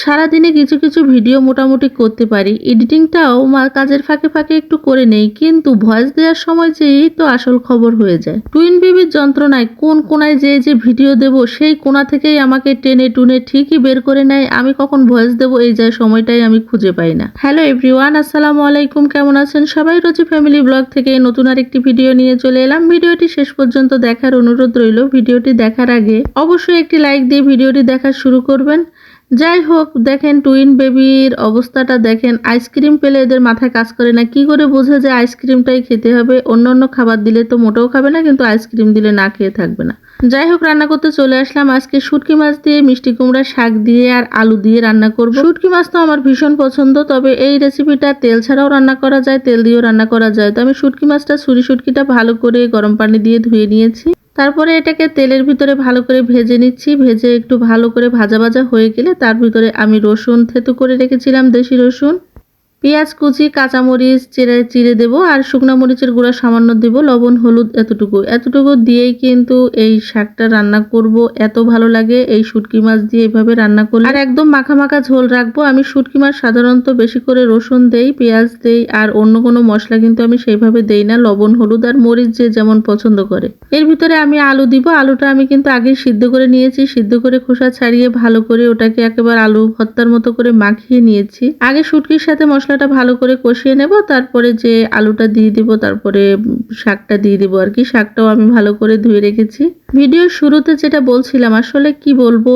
সারাদিনে কিছু কিছু ভিডিও মোটামুটি করতে পারি। এডিটিংটাও মা কাজের ফাঁকে ফাঁকে একটু করে নেই, কিন্তু ভয়েস দেওয়ার সময় যে এই তো আসল খবর হয়ে যায়। টুইন বেবির যন্ত্রণায় কোন কোনায় যে যে ভিডিও দেব, সেই কোনা থেকেই আমাকে টেনে টুনে ঠিকই বের করে নেয়। আমি কখন ভয়েস দেব এই যায় সময়টাই আমি খুঁজে পাই না। হ্যালো এভরিওয়ান, আসসালামু আলাইকুম, কেমন আছেন সবাই? রোজি ফ্যামিলি ব্লগ থেকে নতুন আর একটি ভিডিও নিয়ে চলে এলাম। ভিডিওটি শেষ পর্যন্ত দেখার অনুরোধ রইল। ভিডিওটি দেখার আগে অবশ্যই একটি লাইক দিয়ে ভিডিওটি দেখা শুরু করবেন। যাই হোক, দেখেন টুইন বেবির অবস্থাটা দেখেন আইসক্রিম পেলে এদের মাথায় কাজ করে না। কি করে বোঝে যে আইসক্রিমটাই খেতে হবে? অন্য অন্য খাবার দিলে তো মোটেও খাবে না, কিন্তু আইসক্রিম দিলে না খেয়ে থাকবে না। যাই হোক, রান্না করতে চলে আসলাম। আজকে শুটকি মাছ দিয়ে মিষ্টি কুমড়া শাক দিয়ে আর আলু দিয়ে রান্না করব। শুটকি মাছ তো আমার ভীষণ পছন্দ, তবে এই রেসিপিটা তেল ছাড়াও রান্না করা যায়, তেল দিয়েও রান্না করা যায়। তো আমি শুটকি মাছটা, ছুরি শুটকিটা ভালো করে গরম পানি দিয়ে ধুয়ে নিয়েছি। তারপরে এটাকে তেলের ভিতরে ভালো করে ভেজে নিচ্ছি। ভেজে একটু ভালো করে ভাজা ভাজা হয়ে গেলে তার ভিতরে আমি রসুন থেতু করে রেখেছিলাম, দেশি রসুন। পেঁয়াজ, কুচি, কাঁচামরিচ চিড়ে চিড়ে দেব আর শুকনো মরিচের গুঁড়া সামান্য দেব। লবণ, হলুদ এতটুকু। এতটুকু দিয়েই কিন্তু এই শাকটা রান্না করব। এত ভালো লাগে এই শুটকি মাছ দিয়ে এভাবে রান্না করলে। আর একদম মাখা মাখা ঝোল রাখব। আমি শুটকি মাছ সাধারণত বেশি করে রসুন দেই, পেঁয়াজ দেই আর অন্য কোনো মশলা কিন্তু আমি সেইভাবে দেই না। লবণ, হলুদ আর মরিচ যে যেমন পছন্দ করে। এর ভিতরে আমি আলু দিব। আলুটা আমি কিন্তু আগে সিদ্ধ করে নিয়েছি। সিদ্ধ করে খোসা ছাড়িয়ে ভালো করে ওটাকে একেবারে আলু ভর্তার মতো করে মাখিয়ে নিয়েছি। আগে শুটকির সাথে মশলাটা ভালো করে কষিয়ে নেব, তারপরে যে আলুটা দিয়ে দিব, তারপরে শাকটা দিয়ে দিব আর কি। শাকটাও আমি ভালো করে ধুয়ে রেখেছি। ভিডিওর শুরুতে যেটা বলছিলাম, আসলে কি বলব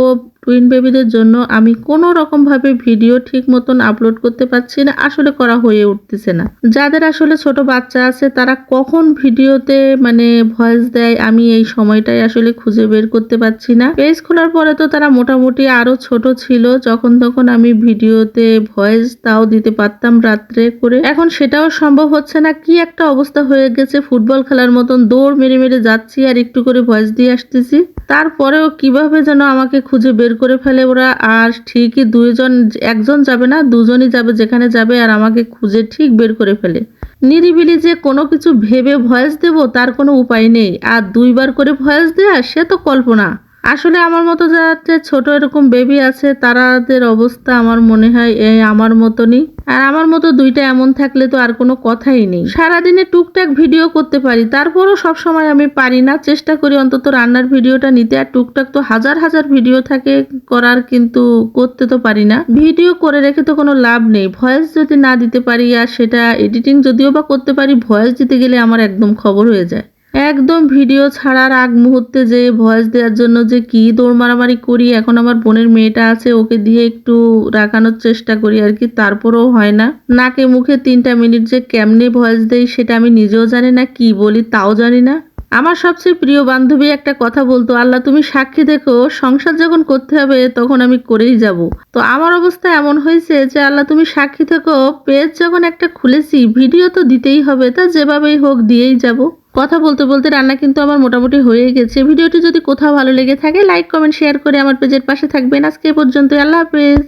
টুইন বেবিদের জন্য আমি কোনো রকম ভাবে ভিডিও ঠিক মতন আপলোড করতে পারছি না, আসলে করা হয়ে উঠতেছে না। যাদের আসলে ছোট বাচ্চা আছে, তারা কখন ভিডিওতে মানে ভয়েস দেয়, আমি এই সময়টাই আসলে খুঁজে বের করতে পারছি না। পেজ খোলার পরে তো তারা মোটামুটি আরও ছোট ছিল, যখন তখন আমি ভিডিওতে ভয়েস তাও দিতে পারতাম রাত্রে করে। এখন সেটাও সম্ভব হচ্ছে না, কি একটা অবস্থা হয়ে গেছে, ফুটবল খেলার মতন দৌড় মেরে মেরে যাচ্ছি আর একটু করে ভয়েস দিয়ে আসতেছি। তারপরেও কীভাবে যেন আমাকে খুঁজে বের করে ফেলে ওরা, আর ঠিকই দুইজন, একজন যাবে না, দুজনই যাবে যেখানে যাবে, আর আমাকে খুঁজে ঠিক বের করে ফেলে। নিরিবিলি যে কোনো কিছু ভেবে ভয়েস দেব, তার কোনো উপায় নেই। আর দুইবার করে ভয়েস দেয়া, সে তো কল্পনা। আসলে আমার মতো যাতে ছোট এরকম বেবি আছে, তারাদের অবস্থা আমার মনে হয় এই আমার মতনই। আর আমার মতো দুইটা এমন থাকলে তো আর কোনো কথাই নেই। সারাদিনে টুকটাক ভিডিও করতে পারি, তারপরও সব সময় আমি পারি না। চেষ্টা করি অন্তত রান্নার ভিডিওটা নিতে, আর টুকটাক তো হাজার হাজার ভিডিও থাকে করার, কিন্তু করতে তো পারি না। ভিডিও করে রেখে তো কোনো লাভ নেই। ভয়েস যদি না দিতে পারি আর সেটা এডিটিং যদিও বা করতে পারি ভয়েস দিতে গেলে আমার একদম খবর হয়ে যায়। একদম ভিডিও ছাড়ার আগ মুহূর্তে যে ভয়েস দেওয়ার জন্য যে কি দৌড় মারামারি করি, এখন আমার বোনের মেয়েটা আছে, ওকে দিয়ে একটু রাখানোর চেষ্টা করি আর কি, তারপরেও হয় না। নাকে মুখে তিনটা মিনিট যে কেমনে ভয়েস দেই সেটা আমি নিজেও জানি না, কি বলি তাও জানি না। আমার সবচেয়ে প্রিয় বান্ধবী একটা কথা বলতো, আল্লাহ, তুমি সাক্ষী দেখো, সংসার যখন করতে হবে তখন আমি করেই যাব। তো আমার অবস্থা এমন হয়েছে যে, আল্লাহ, তুমি সাক্ষী থেকো, পেজ যখন একটা খুলেছি, ভিডিও তো দিতেই হবে, তা যেভাবেই হোক দিয়েই যাব। কথা বলতে বলতে রান্না কিন্তু আমার মোটামুটি হয়ে গেছে। ভিডিওটি যদি কোথাও ভালো লেগে থাকে লাইক কমেন্ট শেয়ার করে আমার পেজের পাশে থাকবেন। আজকে পর্যন্ত আল্লাহ হাফেজ।